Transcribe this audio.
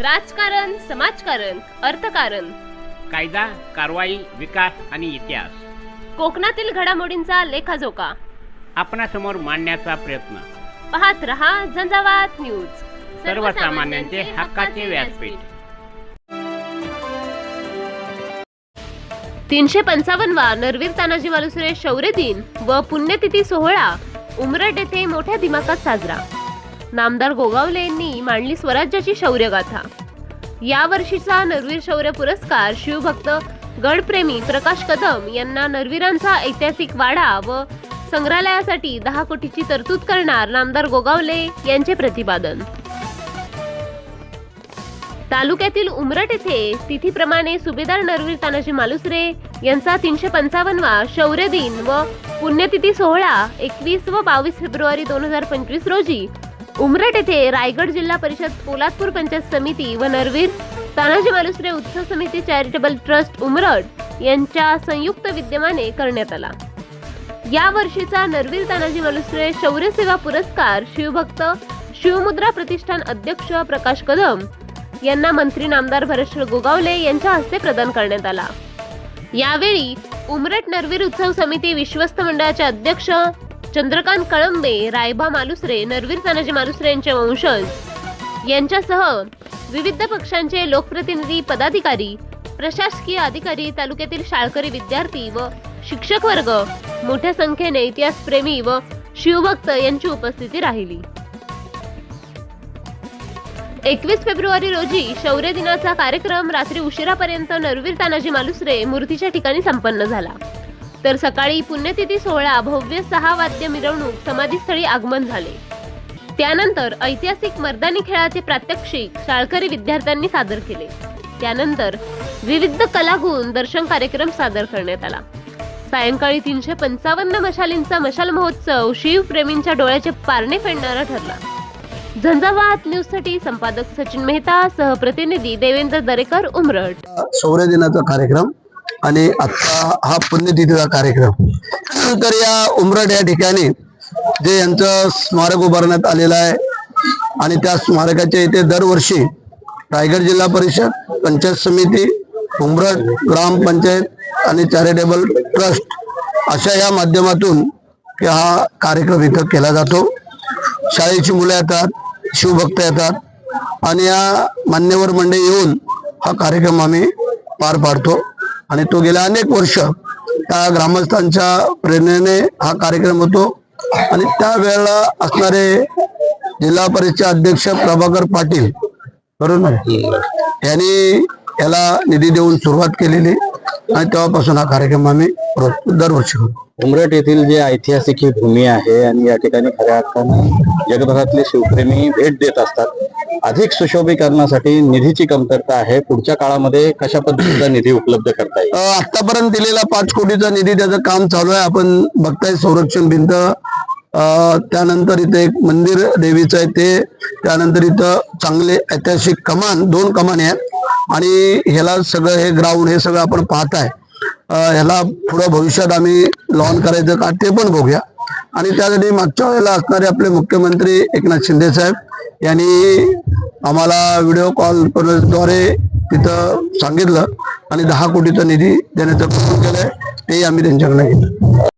राजकारण समाजकारण अर्थकारण. कायदा कारवाई विकास आणि इतिहास. कोकणातील घडामोडींचा लेखाजोखा. आपणासमोर मांडण्याचा प्रयत्न. पाहत रहा झंझावात न्यूज. सर्वसामान्यांचे हक्काचे व्यासपीठ. तीनशे पंचावन्नवा नरवीर तानाजी मालुसरे शौर्य दिन व पुण्यतिथी सोहळा. उमरट येथे मोठ्या दिमाखात साजरा. नामदार गोगावले यांनी मांडली स्वराज्याची शौर्यगाथा. या वर्षीचा नरवीर शौर्य पुरस्कार शिवभक्त गडप्रेमी प्रकाश कदम यांना नरवीरांचा ऐतिहासिक वाडा व संग्रहालयासाठी दहा कोटीची तरतूद करणार नामदार गोगावले यांचे प्रतिपादन. तालुक्यातील उमरट येथे तिथीप्रमाणे सुभेदार नरवीर तानाजी मालुसरे यांचा तीनशे पंचावन्नवा शौर्य दिन व पुण्यतिथी सोहळा एकवीस व बावीस फेब्रुवारी दोन हजार पंचवीस रोजी उमरट येथे रायगड जिल्हा परिषद पोलादपूर पंचायत समिती व नरवीर तानाजी मालुसरे उत्सव समिती चॅरिटेबल ट्रस्ट उमरट यांच्या संयुक्त विद्यमाने करण्यात आला. या वर्षीचा नरवीर तानाजी मालुसरे शौर्य सेवा पुरस्कार शिवभक्त शिवमुद्रा प्रतिष्ठान अध्यक्ष प्रकाश कदम यांना मंत्री नामदार भरश्वर गोगावले यांच्या हस्ते प्रदान करण्यात आला. यावेळी उमरट नरवीर उत्सव समिती विश्वस्त मंडळाचे अध्यक्ष चंद्रकांत कळंबे रायबा मालुसरे नरवीर तानाजी मालुसरे यांचे वंशज. यांच्यासह विविध पक्षांचे लोकप्रतिनिधी पदाधिकारी प्रशासकीय अधिकारी तालुक्यातील शाळकरी विद्यार्थी व शिक्षक वर्ग मोठ्या संख्येने इतिहासप्रेमी व शिवभक्त यांची उपस्थिती राहिली. एकवीस फेब्रुवारी रोजी शौर्य दिनाचा कार्यक्रम रात्री उशिरापर्यंत नरवीर तानाजी मालुसरे मूर्तीच्या ठिकाणी संपन्न झाला. तर सकाळी पुण्यतिथी सोहळा भव्य सहा वाद्य मिरवणूक समाधीस्थळी आगमन झाले. त्यानंतर ऐतिहासिक मर्दानी खेळाचे प्रात्यक्षिक शाळकरी विद्यार्थ्यांनी सादर केले. त्यानंतर विविध कलागुण दर्शन कार्यक्रम सादर करण्यात आला. सायंकाळी तीनशे पंचावन्न मशालींचा मशाल महोत्सव शिवप्रेमींच्या डोळ्याचे पारणे फेडणारा ठरला. झंझावात न्यूजसाठी संपादक सचिन मेहता सहप्रतिनिधी देवेंद्र दरेकर उमरट. शौर्य दिनाचा कार्यक्रम. आणि आता हा पुण्यतिथीचा कार्यक्रम. तर या उमरट या ठिकाणी जे यांचं स्मारक उभारण्यात आलेलं आहे आणि त्या स्मारकाच्या इथे दरवर्षी रायगड जिल्हा परिषद पंचायत समिती उमरट ग्रामपंचायत आणि चॅरिटेबल ट्रस्ट अशा या माध्यमातून हा कार्यक्रम इथं केला जातो. शाळेची मुलं येतात शिवभक्त येतात आणि या मान्यवर मंडळी येऊन हा कार्यक्रम आम्ही पार पाडतो. आणि तो गेल्या अनेक वर्ष त्या ग्रामस्थांच्या प्रेरणेने हा कार्यक्रम होतो. आणि त्यावेळेला असणारे जिल्हा परिषद अध्यक्ष प्रभाकर पाटील बरोबर? यांनी याला निधी देऊन सुरुवात केलेली. आणि तेव्हापासून हा कार्यक्रम आम्ही दरवर्षी करतो. उमरट येथील जे ऐतिहासिक ही भूमी आहे आणि या ठिकाणी खऱ्या अर्थाने जगभरातले शिवप्रेमी भेट देत असतात अधिक सुशोभीकरणासाठी निधीची कमतरता आहे. पुढच्या काळामध्ये कशा पद्धतीचा निधी उपलब्ध करता येईल? आतापर्यंत दिलेला पाच कोटीचा निधी त्याचं काम चालू आहे. आपण बघताय संरक्षण भिंत. त्यानंतर इथे एक मंदिर देवीचं आहे ते. त्यानंतर इथं चांगले ऐतिहासिक कमान दोन कमाने आहेत. आणि ह्याला सगळं हे ग्राउंड हे सगळं आपण पाहताय. ह्याला पुढं भविष्यात आम्ही लॉन करायचं का ते पण बघूया. आणि त्यासाठी मागच्या वेळेला असणारे आपले मुख्यमंत्री एकनाथ शिंदे साहेब यांनी आम्हाला व्हिडिओ कॉलद्वारे तिथं सांगितलं आणि दहा कोटीचा निधी देण्याचं काम केलंय तेही आम्ही त्यांच्याकडे घेतलं.